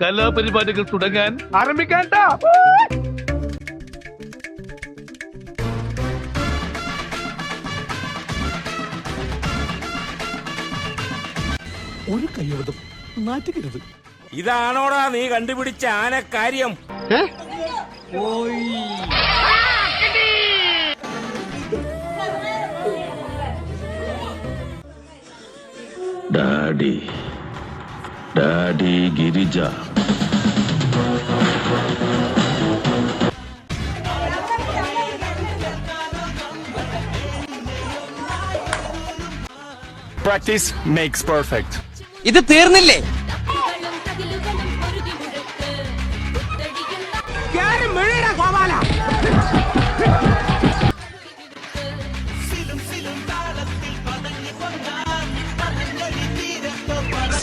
കലാപരിപാടികൾ തുടങ്ങാൻ ആരംഭിക്കാൻ ഒരു കയ്യബദ്ധം. നാറ്റുകരുത് ഇതാണോടാ നീ കണ്ടുപിടിച്ച ആനക്കാര്യം? Daddy daddy Girija. Practice makes perfect ഇത് തീർന്നില്ലേ?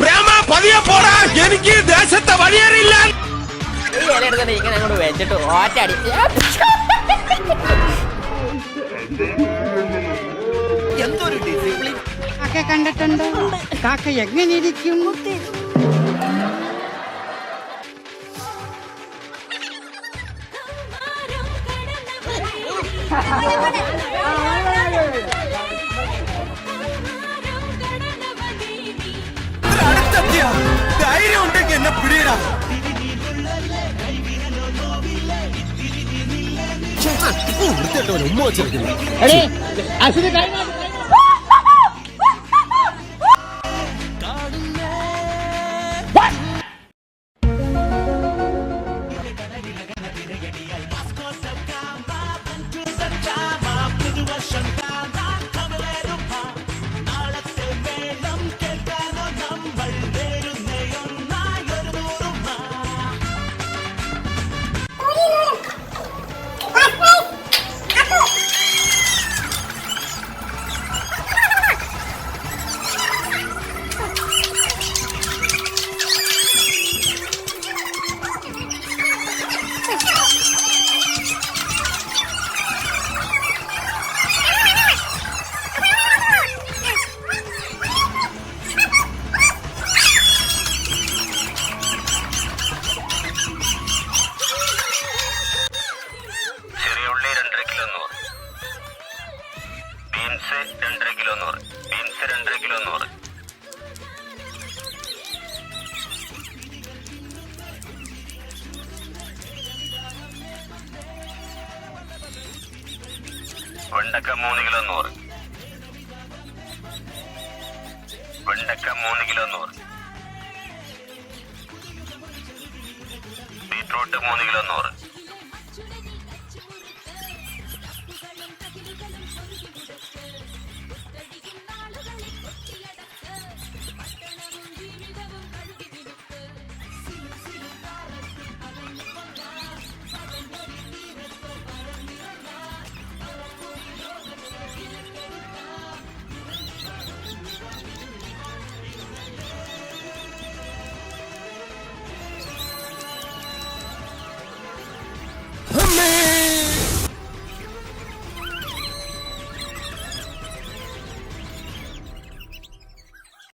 പ്രേമ പതിയെ പോടാ. എനിക്ക് ദേശത്തെ വഴിയറിയില്ല. ഇങ്ങനെ അങ്ങോട്ട് വെച്ചിട്ട് ഓറ്റടിച്ച് കാക്ക കണ്ടിട്ടുണ്ടോ? കാക്ക എങ്ങനെ ഇരിക്കും? ധൈര്യം പിടിയിടാ. ഉമ്മ വെച്ചിരിക്കുന്നു. രണ്ടര കിലോ നൂറ്. ബീൻസ് രണ്ടര കിലോ നൂറ്. വെണ്ടക്ക മൂന്ന് കിലോ നൂറ്. വെണ്ടക്ക മൂന്ന് കിലോ നൂറ്. ബീറ്റ്റൂട്ട് മൂന്ന് കിലോ നൂറ്.